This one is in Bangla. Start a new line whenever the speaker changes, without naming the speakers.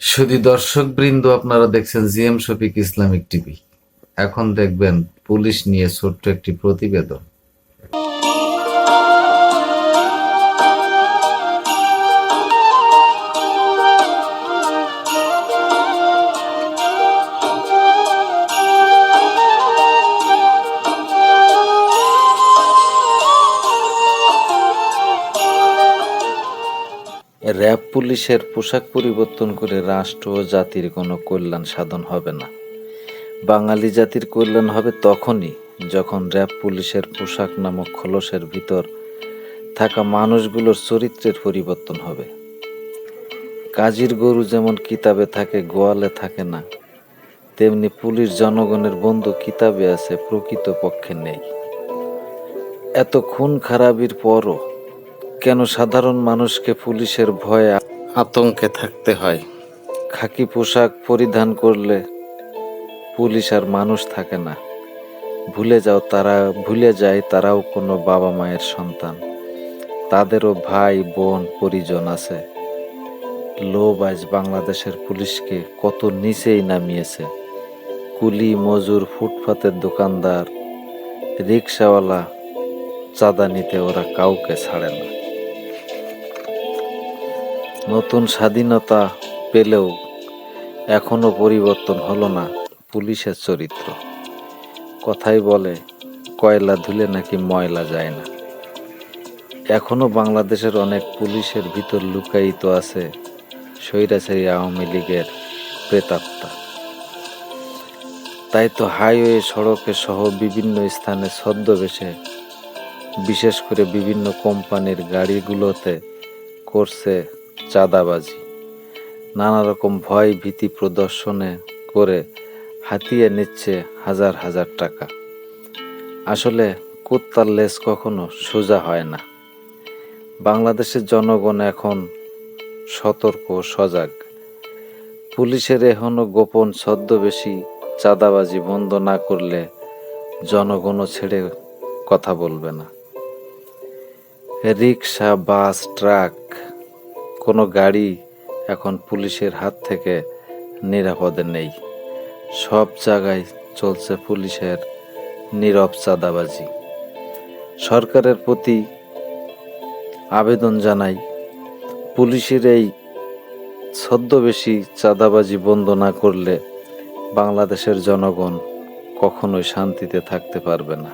শুধু দর্শক বৃন্দ আপনারা দেখছেন জিএম শফিক ইসলামিক টিভি। এখন দেখবেন পুলিশ নিয়ে ছোট্ট একটি প্রতিবেদন। র্যাব পুলিশের পোশাক পরিবর্তন করে রাষ্ট্র ও জাতির কোনো কল্যাণ সাধন হবে না। বাঙালি জাতির কল্যাণ হবে তখনই যখন র্যাব পুলিশের পোশাক নামক খোলসের ভিতর থাকা মানুষগুলোর চরিত্রের পরিবর্তন হবে। কাজীর গরু যেমন কিতাবে থাকে, গোয়ালে থাকে না, তেমনি পুলিশ জনগণের বন্ধু কিতাবে আছে প্রকৃত পক্ষে নেই। এত খুন খারাপির পরও কেন সাধারণ মানুষকে পুলিশের ভয়ে আতঙ্কে থাকতে হয়। খাকি পোশাক পরিধান করলে পুলিশ আর মানুষ থাকে না। ভুলে যাও তারা ভুলে যায় তারাও কোনো বাবা মায়ের সন্তান। তাদেরও ভাই বোন পরিজন আছে। লোভ আজ বাংলাদেশের পুলিশকে কত নিচেই নামিয়েছে। কুলি মজুর ফুটপাতের দোকানদার রিক্সাওয়ালা চাঁদা নিতে ওরা কাউকে ছাড়ে না। নতুন স্বাধীনতা পেলেও এখনও পরিবর্তন হলো না পুলিশের চরিত্র। কথাই বলে, কয়লা ধুলে নাকি ময়লা যায় না। এখনও বাংলাদেশের অনেক পুলিশের ভিতর লুকায়িত আছে স্বৈরাচারী আওয়ামী লীগের প্রেতাত্মা। তাই তো হাইওয়ে, সড়কে সহ বিভিন্ন স্থানে ছদ্মবেশে, বিশেষ করে বিভিন্ন কোম্পানির গাড়িগুলোতে করছে চাঁদাবাজি নানা রকম ভয় ভীতি প্রদর্শনে করে হাতিয়ে নিচ্ছে হাজার হাজার টাকা। আসলে কুত্তার লেজ কখনো সোজা হয় না। বাংলাদেশের জনগণ এখন সতর্ক সজাগ। পুলিশের এখনও গোপন ছদ্মবেশী চাঁদাবাজি বন্ধ না করলে জনগণও ছেড়ে কথা বলবে না। রিক্সা বাস, ট্রাক কোনো গাড়ি এখন পুলিশের হাত থেকে নিরাপদে নেই। সব জায়গায় চলছে পুলিশের নীরব চাঁদাবাজি। সরকারের প্রতি আবেদন জানাই, পুলিশের এই ছদ্মবেশী চাঁদাবাজি বন্ধ না করলে বাংলাদেশের জনগণ কখনোই শান্তিতে থাকতে পারবে না।